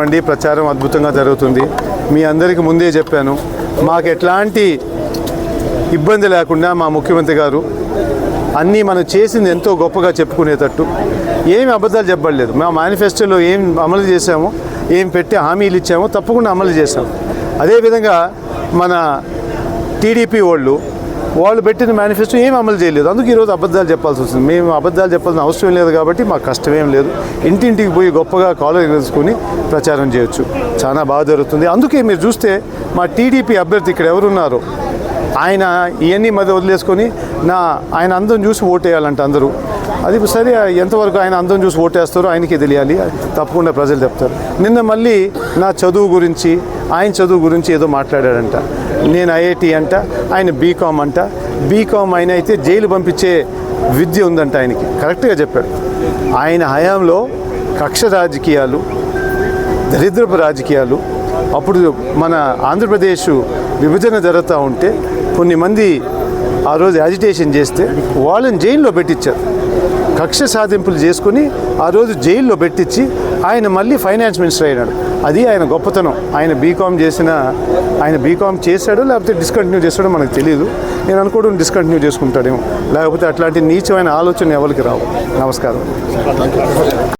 అండి ప్రచారం అద్భుతంగా జరుగుతుంది. మీ అందరికీ ముందే చెప్పాను మాకు ఎట్లాంటి ఇబ్బంది లేకుండా మా ముఖ్యమంత్రి గారు అన్నీ మనం చేసింది ఎంతో గొప్పగా చెప్పుకునేటట్టు. ఏమి అబద్ధాలు చెప్పలేదు మా మేనిఫెస్టోలో ఏం అమలు చేశామో ఏం పెట్టి హామీలు ఇచ్చామో తప్పకుండా అమలు చేశాం. అదేవిధంగా మన టీడీపీ వాళ్ళు వాళ్ళు పెట్టిన మేనిఫెస్టో ఏం అమలు చేయలేదు. అందుకు ఈరోజు అబద్ధాలు చెప్పాల్సి వస్తుంది. మేము అబద్ధాలు చెప్పాల్సిన అవసరం లేదు కాబట్టి మాకు కష్టమేం లేదు. ఇంటింటికి పోయి గొప్పగా కాలేజ్ తెలుసుకొని ప్రచారం చేయొచ్చు. చాలా బాగా జరుగుతుంది. అందుకే మీరు చూస్తే మా టీడీపీ అభ్యర్థి ఇక్కడ ఎవరున్నారు ఆయన ఇవన్నీ మధ్య వదిలేసుకొని నా ఆయన అందం చూసి ఓటేయాలంట అందరూ. అది సరే ఎంతవరకు ఆయన అందం చూసి ఓటేస్తారో ఆయనకే తెలియాలి. తప్పకుండా ప్రజలు చెప్తారు. నిన్న మళ్ళీ నా చదువు గురించి ఆయన చదువు గురించి ఏదో మాట్లాడాడంట. నేను ఐఐటి అంట ఆయన బీకామ్ అంట. బీకామ్ ఆయన అయితే జైలు పంపించే విద్య ఉందంట ఆయనకి. కరెక్ట్గా చెప్పాడు. ఆయన హయాంలో కక్ష రాజకీయాలు దరిద్రపు రాజకీయాలు అప్పుడు మన ఆంధ్రప్రదేశ్ విభజన జరుగుతూ ఉంటే కొన్ని మంది ఆ రోజు యాజిటేషన్ చేస్తే వాళ్ళని జైల్లో పెట్టించారు. కక్ష సాధింపులు చేసుకుని ఆ రోజు జైల్లో పెట్టించి ఆయన మళ్ళీ ఫైనాన్స్ మినిస్టర్ అయినాడు. అది ఆయన గొప్పతనం. ఆయన బీకామ్ చేసిన ఆయన బీకామ్ చేశాడో లేకపోతే డిస్కంటిన్యూ చేస్తాడో మనకు తెలియదు నేను అనుకోవడం డిస్కంటిన్యూ చేసుకుంటాడేమో. లేకపోతే అట్లాంటి నీచమైన ఆలోచన ఎవరికి రావు. నమస్కారం.